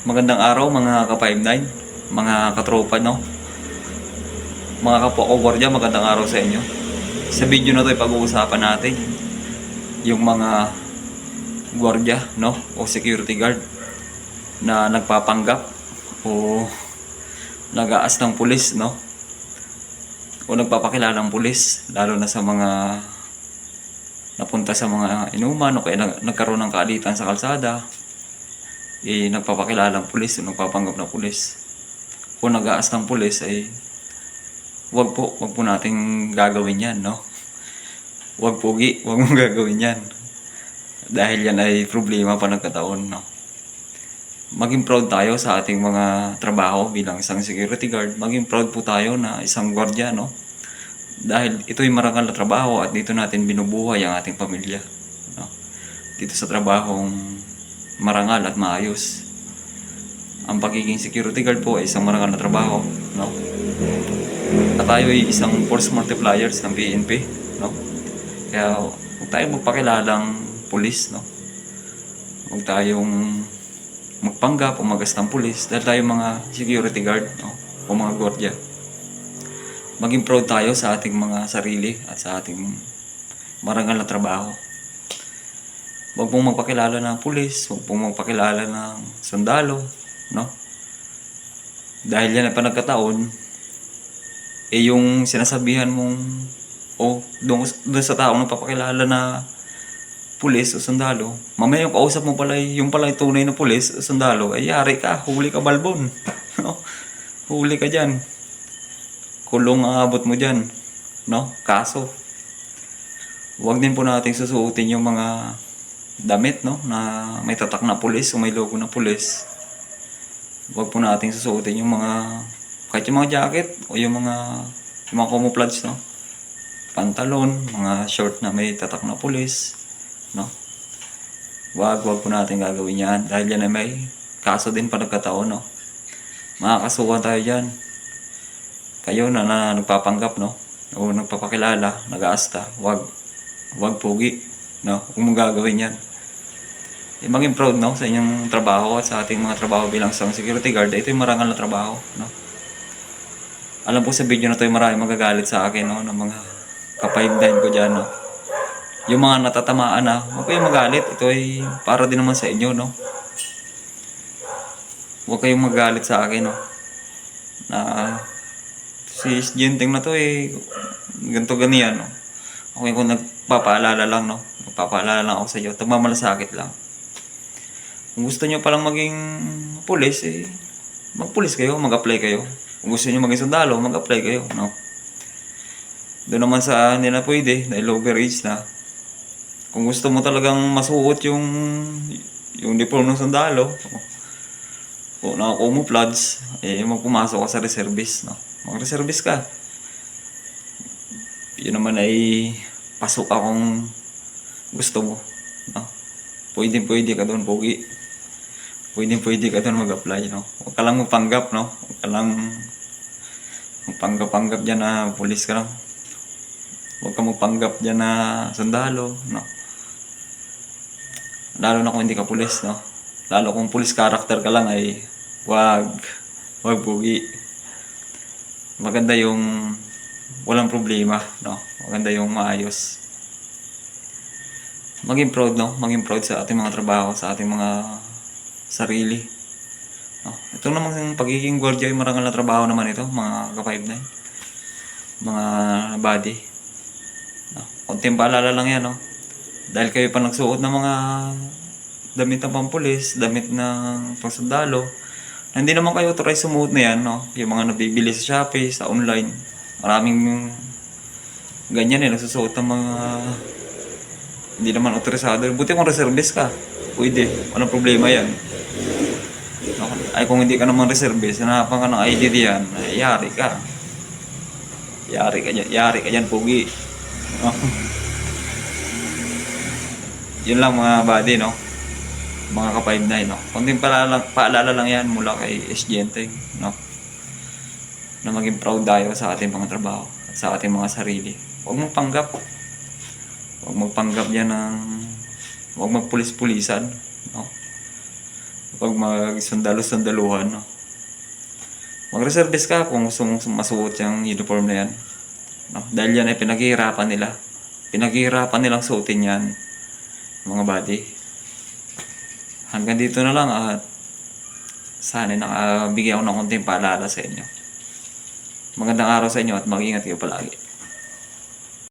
Magandang araw mga ka-59, mga katropa no. Mga kapwa ko gwardiya, magandang araw sa inyo. Sa video na to pag-uusapan natin yung mga gwardiya no o security guard na nagpapanggap o nagaas ng pulis no o nagpapakilala ng pulis lalo na sa mga napunta sa mga inuman o kaya nag- nagkaroon ng kaalitan sa kalsada eh, nagpapakilala ng pulis o nagpapanggap ng pulis o nag-aas ng pulis ay wag po, wag po nating gagawin yan, no? Wag pogi, wag mong gagawin yan. Dahil yan ay problema pa nagkataon, no? Maging proud tayo sa ating mga trabaho bilang isang security guard. Maging proud po tayo na isang gwardiya, no? Dahil ito'y marangal na trabaho at dito natin binubuhay ang ating pamilya, no? Dito sa trabahong marangal at maayos. Ang pagiging security guard po ay isang marangal na trabaho, no? At tayo ay isang force multipliers ng PNP, no? Kaya huwag tayong magpakilalang pulis, no? Huwag tayong magpanggap o magas ng pulis dahil tayo mga security guard, no? O mga gwardiya. Maging proud tayo sa ating mga sarili at sa ating marangal na trabaho. Huwag pong magpakilala ng pulis, huwag pong magpakilala ng sundalo, no? Dahil yan ay panagkataon, eh yung sinasabihan mong o doon, doon sa tao na papakilala na pulis o sundalo, mamaya yung kausap mo pala yung pala yung tunay na pulis o sundalo, ay yari ka, huli ka balbon. no? Huli ka dyan. Kulong ang abot mo dyan. No? Kaso. Huwag din po nating susuotin yung mga damit no na may tatak na pulis o may logo na pulis. Huwag po nating susuotin yung mga kahit yung mga jacket o yung mga yung mga camouflage no. Pantalon, mga short na may tatak na pulis, no. Wag, wag po natin gagawin yan dahil yan ay may kaso din pa nagkataon no. Makakasuhan tayo dyan. Kayo na, na nagpapanggap no o nagpapakilala, nag-aasta, wag wag pogi, no? Kung gagawin yan. Eh, maging proud no sa inyong trabaho at sa ating mga trabaho bilang isang security guard. Ito yung marangal na trabaho, no? Alam po sa video na to ay marami magagalit sa akin, no? Ng mga kapayagdan ko dyan, no? Yung mga natatamaan na, huwag kayong magalit. Ito ay para din naman sa inyo, no? Huwag kayong magalit sa akin, no? Na si Genting na to eh, ganito ganiyan, no? Yung kung nagpapaalala lang, no? Nagpapaalala lang ako sa iyo. Tagmamalasakit lang. Kung gusto nyo palang maging pulis, eh, magpulis kayo, mag-apply kayo. Kung gusto nyo maging sundalo, mag-apply kayo, no? Doon naman sa hindi na pwede, dahil overage na. Kung gusto mo talagang masuot yung yung uniform ng sundalo, o naka-camouflage, eh, magpumasok ka sa reservist, no? Mag-reservist ka. Yun naman ay pasok akong gusto mo, no? Pwede, pwede ka doon, pogi. Pwede, pwede ka doon mag-apply, no? Huwag ka lang magpanggap, no? Huwag ka lang magpanggap-panggap dyan na pulis ka lang. Huwag ka magpanggap dyan na sundalo, no? Lalo na kung hindi ka pulis, no? Lalo kung pulis character ka lang ay wag, wag pugi. Maganda yung walang problema, no? Maganda yung maayos. Maging proud, no? Maging proud sa ating mga trabaho, sa ating mga sarili. No? Ito namang yung pagiging gwardiya ay marangal na trabaho naman ito, mga ka-59. Mga body. No? Konting paalala lang yan, no? Dahil kayo pa nagsuot ng mga damit ng pampulis, damit ng pangsundalo, na hindi naman kayo try sumuot na yan, no? Yung mga nabibili sa Shopee, sa online. Maraming ganyan eh, nagsusuot ng mga hindi naman autorisado. Buti kung reservist ka, pwede. Walang problema yan. Ay kung hindi ka naman reservist, hanapan ka ng ID diyan, ay yari ka. Yari ka dyan, yari ka dyan, pugi. Yun lang mga buddy, no? Mga ka-59, no? Kunting paalala, paalala lang yan mula kay SGNT, no? Na maging proud tayo sa ating mga trabaho at sa ating mga sarili. Huwag mong panggap. Huwag magpanggap yan ng... Huwag magpulis-pulisan, no? Pag mag-sundalo-sundaluhan, no? Mag-reservist ka kung gusto mong masuot yung uniform na yan. No? Dahil yan ay pinaghihirapan nila. Pinaghihirapan nilang suotin yan. Mga buddy. Hanggang dito na lang at sana nakabigyan ako ng konting paalala sa inyo. Magandang araw sa inyo at mag-ingat kayo palagi.